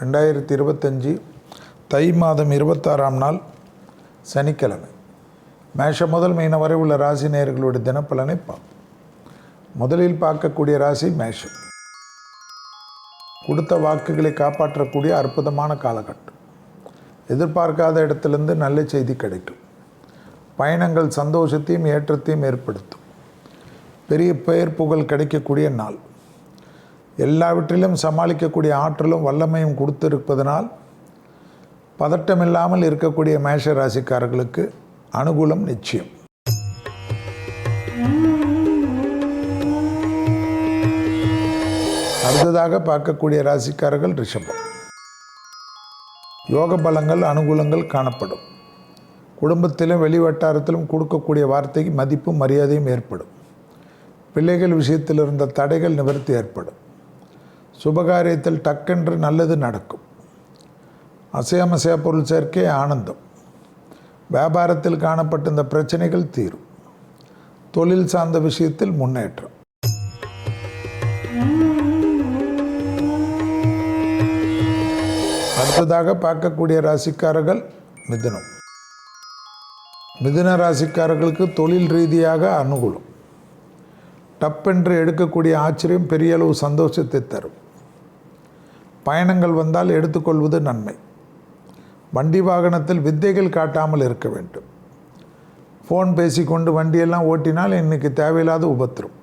ரெண்டாயிரத்தி இருபத்தஞ்சி தை மாதம் இருபத்தாறாம் நாள் சனிக்கிழமை. மேஷம் முதல் மீன வரை உள்ள ராசி நேயர்களுடைய தினப்பலனை பார்ப்போம். முதலில் பார்க்கக்கூடிய ராசி மேஷம். கொடுத்த வாக்குகளை காப்பாற்றக்கூடிய அற்புதமான காலகட்டம். எதிர்பார்க்காத இடத்துலேருந்து நல்ல செய்தி கிடைக்கும். பயணங்கள் சந்தோஷத்தையும் ஏற்றத்தையும் ஏற்படுத்தும். பெரிய பெயர் புகழ் கிடைக்கக்கூடிய நாள். எல்லாவற்றிலும் சமாளிக்கக்கூடிய ஆற்றலும் வல்லமையும் கொடுத்திருப்பதனால் பதட்டமில்லாமல் இருக்கக்கூடிய மேஷ ராசிக்காரர்களுக்கு அனுகூலம் நிச்சயம். அடுத்ததாக பார்க்கக்கூடிய ராசிக்காரர்கள் ரிஷபம். யோக பலங்கள் அனுகூலங்கள் காணப்படும். குடும்பத்திலும் வெளி வட்டாரத்திலும் கொடுக்கக்கூடிய வார்த்தைக்கு மதிப்பும் மரியாதையும் ஏற்படும். பிள்ளைகள் விஷயத்தில் இருந்த தடைகள் நிவர்த்தி ஏற்படும். சுபகாரியத்தில் டக்கென்று நல்லது நடக்கும். அசையமசைய பொருள் சேர்க்கை ஆனந்தம். வியாபாரத்தில் காணப்பட்ட இந்த பிரச்சனைகள் தீரும். தொழில் சார்ந்த விஷயத்தில் முன்னேற்றம். அடுத்ததாக பார்க்கக்கூடிய ராசிக்காரர்கள் மிதுனம். மிதுன ராசிக்காரர்களுக்கு தொழில் ரீதியாக அனுகூலம். டப்பென்று எடுக்கக்கூடிய ஆச்சரியம் பெரிய அளவு சந்தோஷத்தை தரும். பயணங்கள் வந்தால் எடுத்துக்கொள்வது நன்மை. வண்டி வாகனத்தில் வித்தைகள் காட்டாமல் இருக்க வேண்டும். ஃபோன் பேசிக்கொண்டு வண்டியெல்லாம் ஓட்டினால் இன்னைக்கு தேவையில்லாத உபத்திரம்.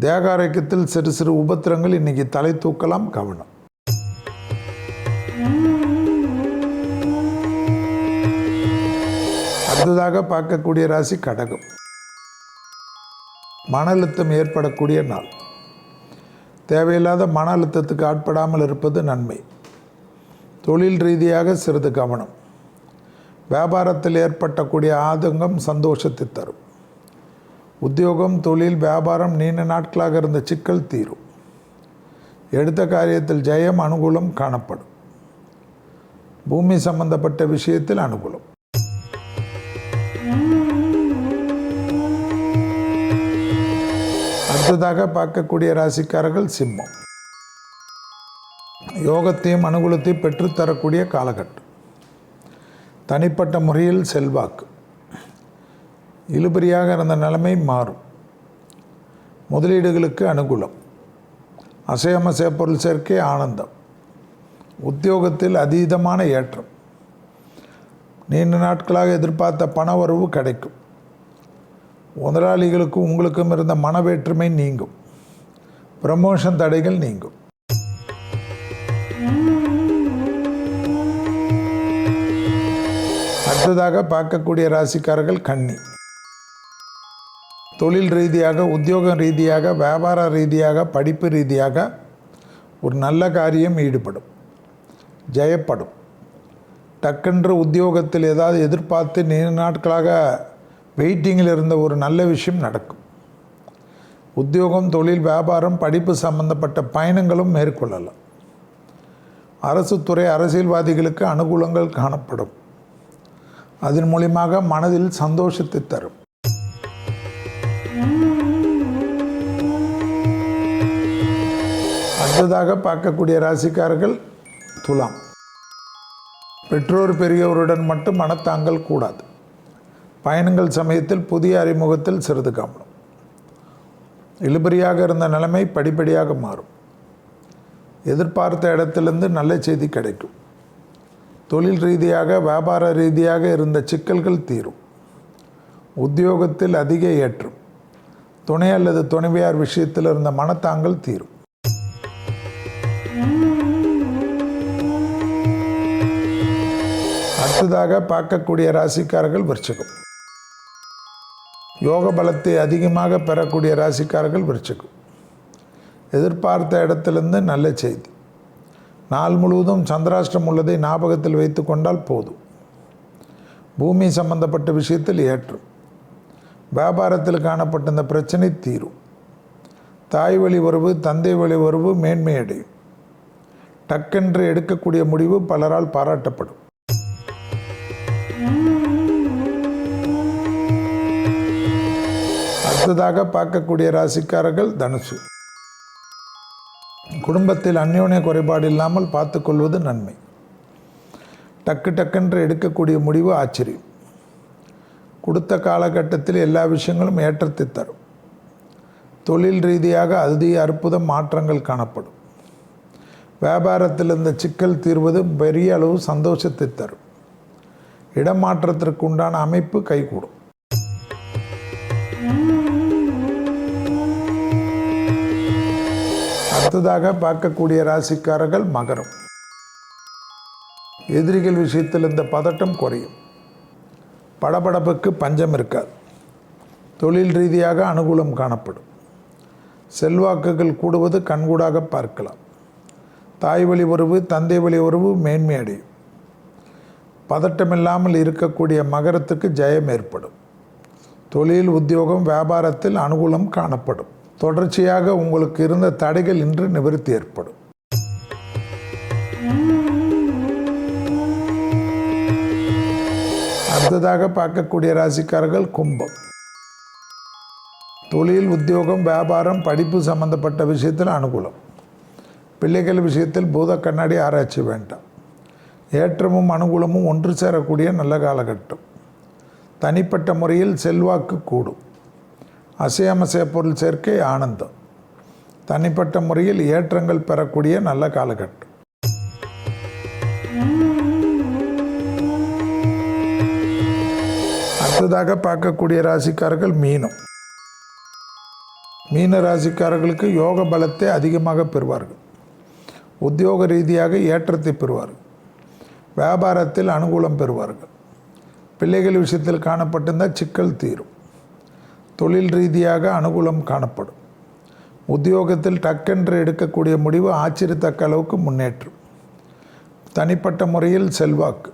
தேகாரோக்கியத்தில் சிறு சிறு உபத்திரங்கள் இன்னைக்கு தலை தூக்கலாம் கவனம். அடுத்ததாக பார்க்கக்கூடிய ராசி கடகம். மன அழுத்தம் ஏற்படக்கூடிய நாள். தேவையில்லாத மன அழுத்தத்துக்கு ஆட்படாமல் இருப்பது நன்மை. தொழில் ரீதியாக சிறிது கவனம். வியாபாரத்தில் ஏற்பட்டக்கூடிய ஆதங்கம் சந்தோஷத்தை தரும். உத்தியோகம் தொழில் வியாபாரம் நீண்ட நாட்களாக இருந்த சிக்கல் தீரும். எடுத்த காரியத்தில் ஜெயம் அனுகூலம் காணப்படும். பூமி சம்பந்தப்பட்ட விஷயத்தில் அனுகூலம். அடுத்ததாக பார்க்கக்கூடிய ராசிக்காரர்கள் சிம்மம். யோகத்தையும் அனுகூலத்தையும் பெற்றுத்தரக்கூடிய காலகட்டம். தனிப்பட்ட முறையில் செல்வாக்கு. இழுபறியாக இருந்த நிலைமை மாறும். முதலீடுகளுக்கு அனுகூலம். அசையமசைய பொருள் சேர்க்கை ஆனந்தம். உத்தியோகத்தில் அதீதமான ஏற்றம். நீண்ட நாட்களாக எதிர்பார்த்த பண வரவு கிடைக்கும். முதலாளிகளுக்கும் உங்களுக்கும் இருந்த மனவேற்றுமை நீங்கும். ப்ரமோஷன் தடைகள் நீங்கும். அடுத்ததாக பார்க்கக்கூடிய ராசிக்காரர்கள் கன்னி. தொழில் ரீதியாக உத்தியோக ரீதியாக வியாபார ரீதியாக படிப்பு ரீதியாக ஒரு நல்ல காரியம் ஈடுபடும். ஜெயப்படும். டக்கென்று உத்தியோகத்தில் ஏதாவது எதிர்பார்த்து நீண்ட நாட்களாக வெயிட்டிங்கில் இருந்த ஒரு நல்ல விஷயம் நடக்கும். உத்தியோகம் தொழில் வியாபாரம் படிப்பு சம்பந்தப்பட்ட பயணங்களும் மேற்கொள்ளலாம். அரசு துறை அரசியல்வாதிகளுக்கு அனுகூலங்கள் காணப்படும். அதன் மூலியமாக மனதில் சந்தோஷத்தை தரும். அடுத்ததாக பார்க்கக்கூடிய ராசிக்காரர்கள் துலாம். பெற்றோர் பெரியவருடன் மட்டும் மனத்தாங்கல் கூடாது. பயணங்கள் சமயத்தில் புதிய அறிமுகத்தில் சிறிது கவனம். இழுபறியாக இருந்த நிலைமை படிப்படியாக மாறும். எதிர்பார்த்த இடத்திலிருந்து நல்ல செய்தி கிடைக்கும். தொழில் ரீதியாக வியாபார ரீதியாக இருந்த சிக்கல்கள் தீரும். உத்தியோகத்தில் அதிக ஏற்றம். துணை அல்லது துணைவியார் விஷயத்தில் இருந்த மனத்தாங்கல் தீரும். அடுத்ததாக பார்க்கக்கூடிய ராசிக்காரர்கள் விருச்சகம். யோக பலத்தை அதிகமாக பெறக்கூடிய ராசிக்காரர்கள் விருச்சிகம். எதிர்பார்த்த இடத்திலிருந்து நல்ல செய்தி. நாள் முழுவதும் சந்திராஷ்டிரம் உள்ளதை ஞாபகத்தில் வைத்து கொண்டால் போதும். பூமி சம்பந்தப்பட்ட விஷயத்தில் ஏற்றும். வியாபாரத்தில் காணப்பட்ட இந்த பிரச்சனை தீரும். தாய் வழி உறவு தந்தை வழி உறவு மேன்மையடையும். டக்கென்று எடுக்கக்கூடிய முடிவு பலரால் பாராட்டப்படும். அடுத்ததாக பார்க்கக்கூடிய ராசிக்காரர்கள் தனுசு. குடும்பத்தில் அந்யோன்ய குறைபாடு இல்லாமல் பார்த்துக்கொள்வது நன்மை. டக்கு டக்குன்று எடுக்கக்கூடிய முடிவு ஆச்சரியம். கொடுத்த காலகட்டத்தில் எல்லா விஷயங்களும் ஏற்றத்தை தரும். தொழில் ரீதியாக அதி அற்புத மாற்றங்கள் காணப்படும். வியாபாரத்தில் இருந்த சிக்கல் தீர்வது பெரிய அளவு சந்தோஷத்தை தரும். இடமாற்றத்திற்கு உண்டான அமைப்பு கைகூடும். அடுத்ததாக பார்க்கக்கூடிய ராசிக்காரர்கள் மகரம். எதிரிகள் விஷயத்தில் இந்த பதட்டம் குறையும். படபடப்புக்கு பஞ்சம் இருக்காது. தொழில் ரீதியாக அனுகூலம் காணப்படும். செல்வாக்குகள் கூடுவது கண்கூடாக பார்க்கலாம். தாய் வழி உறவு தந்தை வழி உறவு மேன்மை அடையும். பதட்டமில்லாமல் இருக்கக்கூடிய மகரத்துக்கு ஜெயம் ஏற்படும். தொழில் உத்தியோகம் வியாபாரத்தில் அனுகூலம் காணப்படும். தொடர்ச்சியாக உங்களுக்கு இருந்த தடைகள் இன்று நிவர்த்தி ஏற்படும். அடுத்ததாக பார்க்கக்கூடிய ராசிக்காரர்கள் கும்பம். தொழில் உத்தியோகம் வியாபாரம் படிப்பு சம்பந்தப்பட்ட விஷயத்தில் அனுகூலம். பிள்ளைகள் விஷயத்தில் பூத கண்ணாடி ஆராய்ச்சி வேண்டாம். ஏற்றமும் அனுகூலமும் ஒன்று சேரக்கூடிய நல்ல காலகட்டம். தனிப்பட்ட முறையில் செல்வாக்கு கூடும். அசையமசைய பொருள் சேர்க்கை ஆனந்தம். தனிப்பட்ட முறையில் ஏற்றங்கள் பெறக்கூடிய நல்ல காலகட்டம். அடுத்ததாக பார்க்கக்கூடிய ராசிக்காரர்கள் மீனம். மீன ராசிக்காரர்களுக்கு யோக பலத்தை அதிகமாக பெறுவார்கள். உத்தியோக ரீதியாக ஏற்றத்தை பெறுவார்கள். வியாபாரத்தில் அனுகூலம் பெறுவார்கள். பிள்ளைகள் விஷயத்தில் காணப்பட்டிருந்தால் சிக்கல் தீரும். தொழில் ரீதியாக அனுகூலம் காணப்படும். உத்தியோகத்தில் டக்கென்று எடுக்கக்கூடிய முடிவு ஆச்சரியத்தக்க அளவுக்கு முன்னேற்றம். தனிப்பட்ட முறையில் செல்வாக்கு.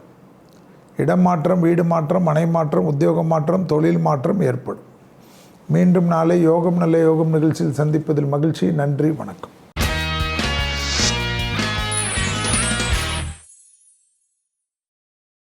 இடம் மாற்றம் வீடு மாற்றம் மனை மாற்றம் உத்தியோக மாற்றம் தொழில் மாற்றம் ஏற்படும். மீண்டும் நாளை யோகம் நல்ல யோகம் நிகழ்ச்சியில் சந்திப்பதில் மகிழ்ச்சி. நன்றி வணக்கம்.